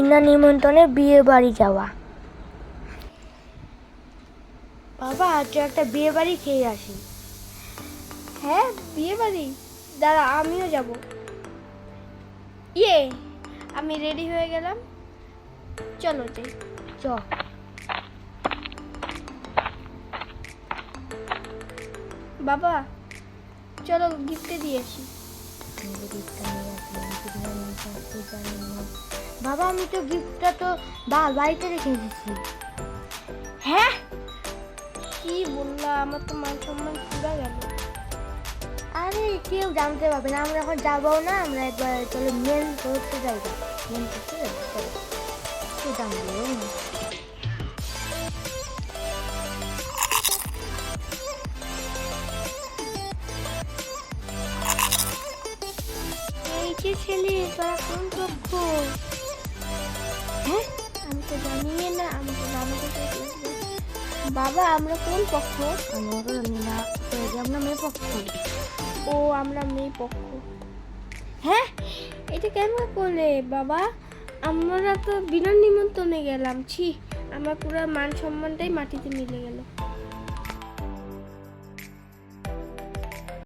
বিনা নিমন্ত্রণে বিয়ে বাড়ি যাওয়া। বাবা আজ একটা বিয়ে বাড়ি খেয়ে আসি। হ্যাঁ বিয়ে বাড়ি? দাদা আমিও যাব। ইয়ে আমি রেডি হয়ে গেলাম। চলো যাই। চ। বাবা চলো গিফটে দিয়ে আসি। বাবা আমি তো গিফটটা তো বা বাড়িতে রেখে এসেছি হ্যাঁ? কি বললা আমার তো মান সম্মান পুরা গেল। আরে কেউ জানতে পারবে না আমরা এখন যাব না আমরা একবার চলো মেন করতে যাই মেন করতে কেউ জানবে না। ছেলে বাবা আমরা কোন পক্ষ? আমরা না আমরা মেয়ে পক্ষ। ও আমরা মেয়ে পক্ষ। হ্যাঁ এটা কেন করলে বাবা? আমরা তো বিনা নিমন্ত্রণে গেলাম ছি। আমার পুরো মান সম্মানটাই মাটিতে মিলে গেল।